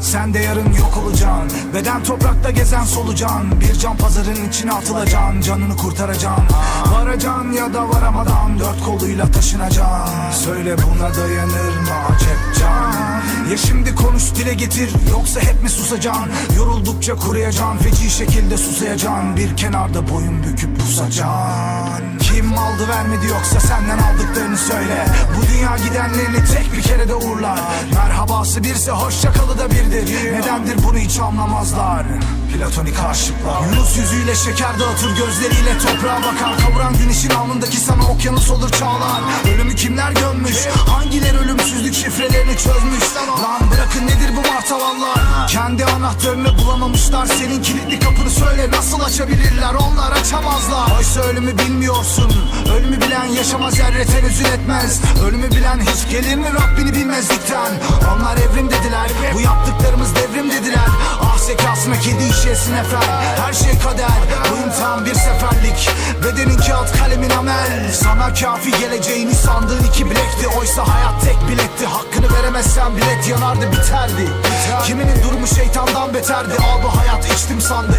Sen de yarın yok olacaksın. Beden toprakta gezen solucan. Bir can pazarın içine atılacaksın. Canını kurtaracaksın. Varacaksın ya da varamadan Dört koluyla taşınacaksın. Söyle buna dayanır mı acep can? Ya şimdi konuş dile getir. Yoksa hep mi susacaksın? Yoruldukça kuruyacaksın. Feci şekilde susayacaksın. Bir kenarda boyun büküp pusacaksın Kim aldı vermedi yoksa senden aldıklarını söyle. Bu dünya gidenlerini tek bir kere de uğurlar Merhabası birse hoşça kalı da birdir. Nedendir bunu hiç anlamazlar. Platonik aşıklar. Yunus yüzüyle şeker dağıtır gözleriyle toprağa bakar. Kavuran güneşin alnındaki sana okyanus olur çağlar. Ölümü kimler gömmüş? Hangileri ölümsüzlük şifrelerini çözmüş Lan bırakın nedir bu martavallar? Kendi anahtarını bulamamışlar. Senin kilitli kapını söyle nasıl açabilirler? Onlar açamazlar. Oysa ölümü bilmiyorsun bilen yaşamaz zerre tenezzül etmez. Ölümü bilen hiç gelir mi? Rabbini bilmezlikten Onlar evrim dediler Bu yaptıklarımız devrim dediler. Ah zekasına kedi işi esnefer Her şey kader. Bu imtihan bir seferlik. Bedenin kağıt kalemin amel. Sana kafi geleceğini sandığın iki bilekti. Oysa hayat tek biletti. Hakkını veremezsen bilet yanardı biterdi. Kiminin durumu şeytandan beterdi. Al bu hayat içtim sandı